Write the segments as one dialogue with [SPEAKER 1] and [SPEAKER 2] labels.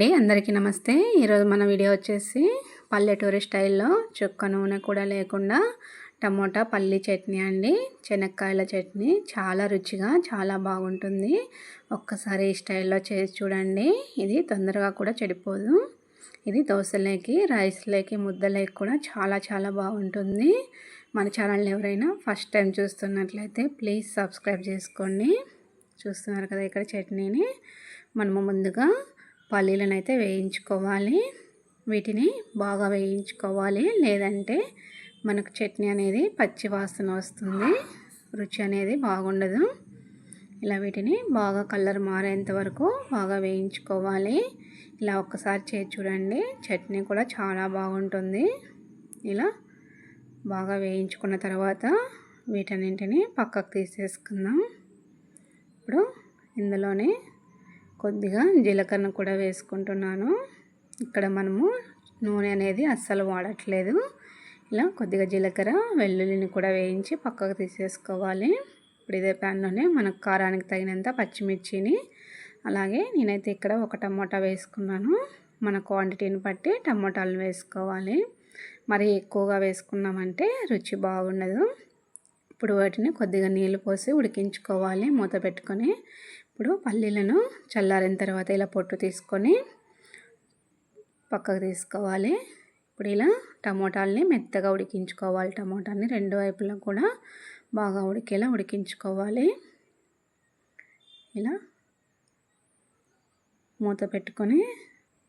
[SPEAKER 1] అండి. అందరికీ నమస్తే. ఈరోజు మన వీడియో వచ్చేసి పల్లెటూరి స్టైల్లో చుక్క నూనె కూడా లేకుండా టమోటా పల్లి చట్నీ అండి. శనక్కాయల చట్నీ. చాలా రుచిగా చాలా బాగుంటుంది. ఒక్కసారి ఈ స్టైల్లో చేసి చూడండి. ఇది తొందరగా కూడా చెడిపోదు. ఇది దోశలేకి రైస్లేకి ముద్దలేకి కూడా చాలా చాలా బాగుంటుంది. మన ఛానల్ ఎవరైనా ఫస్ట్ టైం చూస్తున్నట్లయితే ప్లీజ్ సబ్స్క్రైబ్ చేసుకోండి. చూస్తున్నారు కదా ఇక్కడ చట్నీని. మనము ముందుగా పల్లీలను అయితే వేయించుకోవాలి. వీటిని బాగా వేయించుకోవాలి. లేదంటే మనకు చట్నీ అనేది పచ్చి వాసన వస్తుంది. రుచి అనేది బాగుండదు. ఇలా వీటిని బాగా కలర్ మారేంత వరకు బాగా వేయించుకోవాలి. ఇలా ఒక్కసారి చేసి చూడండి. చట్నీ కూడా చాలా బాగుంటుంది. ఇలా బాగా వేయించుకున్న తర్వాత వీటన్నింటిని పక్కకు తీసేసుకుందాం. ఇప్పుడు ఇందులోనే కొద్దిగా జీలకర్ర కూడా వేసుకుంటున్నాను. ఇక్కడ మనము నూనె అనేది అస్సలు వాడట్లేదు. ఇలా కొద్దిగా జీలకర్ర వెల్లుల్లిని కూడా వేయించి పక్కకు తీసేసుకోవాలి. ఇప్పుడు ఇదే ప్యాన్లోనే మనకు కారానికి తగినంత పచ్చిమిర్చిని అలాగే నేనైతే ఇక్కడ ఒక టమోటా వేసుకున్నాను. మన క్వాంటిటీని బట్టి టమోటాలు వేసుకోవాలి. మరి ఎక్కువగా వేసుకున్నామంటే రుచి బాగుండదు. ఇప్పుడు వాటిని కొద్దిగా నీళ్ళు పోసి ఉడికించుకోవాలి మూత పెట్టుకొని. ఇప్పుడు పల్లీలను చల్లారిన తర్వాత ఇలా పొట్టు తీసుకొని పక్కకు తీసుకోవాలి. ఇప్పుడు ఇలా టమోటాలని మెత్తగా ఉడికించుకోవాలి. టమోటాని రెండు వైపులా కూడా బాగా ఉడికేలా ఉడికించుకోవాలి. ఇలా మూత పెట్టుకొని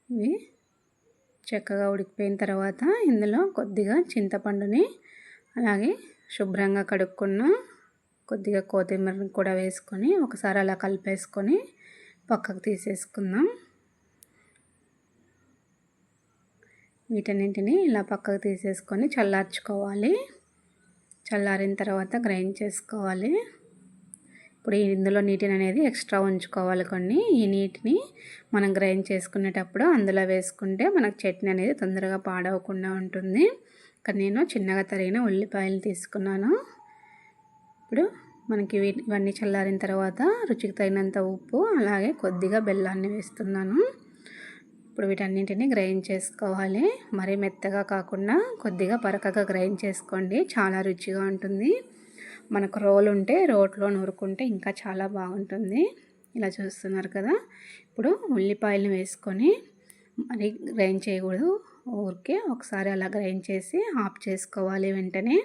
[SPEAKER 1] ఇవి చక్కగా ఉడికిపోయిన తర్వాత ఇందులో కొద్దిగా చింతపండుని అలాగే శుభ్రంగా కడుక్కున్న కొద్దిగా కొత్తిమీరని కూడా వేసుకొని ఒకసారి అలా కలిపేసుకొని పక్కకు తీసేసుకుందాం. వీటన్నింటిని ఇలా పక్కకు తీసేసుకొని చల్లార్చుకోవాలి. చల్లారిన తర్వాత గ్రైండ్ చేసుకోవాలి. ఇప్పుడు ఇందులో నీటిని అనేది ఎక్స్ట్రా ఉంచుకోవాలి కొన్ని. ఈ నీటిని మనం గ్రైండ్ చేసుకునేటప్పుడు అందులో వేసుకుంటే మనకు చట్నీ అనేది తొందరగా పాడవకుండా ఉంటుంది. ఇక్కడ నేను చిన్నగా తరిగిన ఉల్లిపాయలు తీసుకున్నాను. ఇప్పుడు మనకి ఇవన్నీ చల్లారిన తర్వాత రుచికి తగినంత ఉప్పు అలాగే కొద్దిగా బెల్లాన్ని వేస్తున్నాను. ఇప్పుడు వీటన్నింటిని గ్రైండ్ చేసుకోవాలి. మరీ మెత్తగా కాకుండా కొద్దిగా పరకగా గ్రైండ్ చేసుకోండి. చాలా రుచిగా ఉంటుంది. మనకు రోల్ ఉంటే రోట్లో నూరుకుంటే ఇంకా చాలా బాగుంటుంది. ఇలా చూస్తున్నారు కదా. ఇప్పుడు ఉల్లిపాయలు వేసుకొని మరి గ్రైండ్ చేయకూడదు. ఊరికే ఒకసారి అలా గ్రైండ్ చేసి ఆఫ్ చేసుకోవాలి వెంటనే.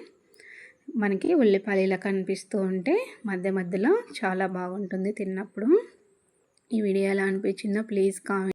[SPEAKER 1] మనకి ఉల్లిపాయలు ఇలా కనిపిస్తూ ఉంటే మధ్య మధ్యలో చాలా బాగుంటుంది తిన్నప్పుడు. ఈ వీడియో ఎలా అనిపించిందో ప్లీజ్ కామెంట్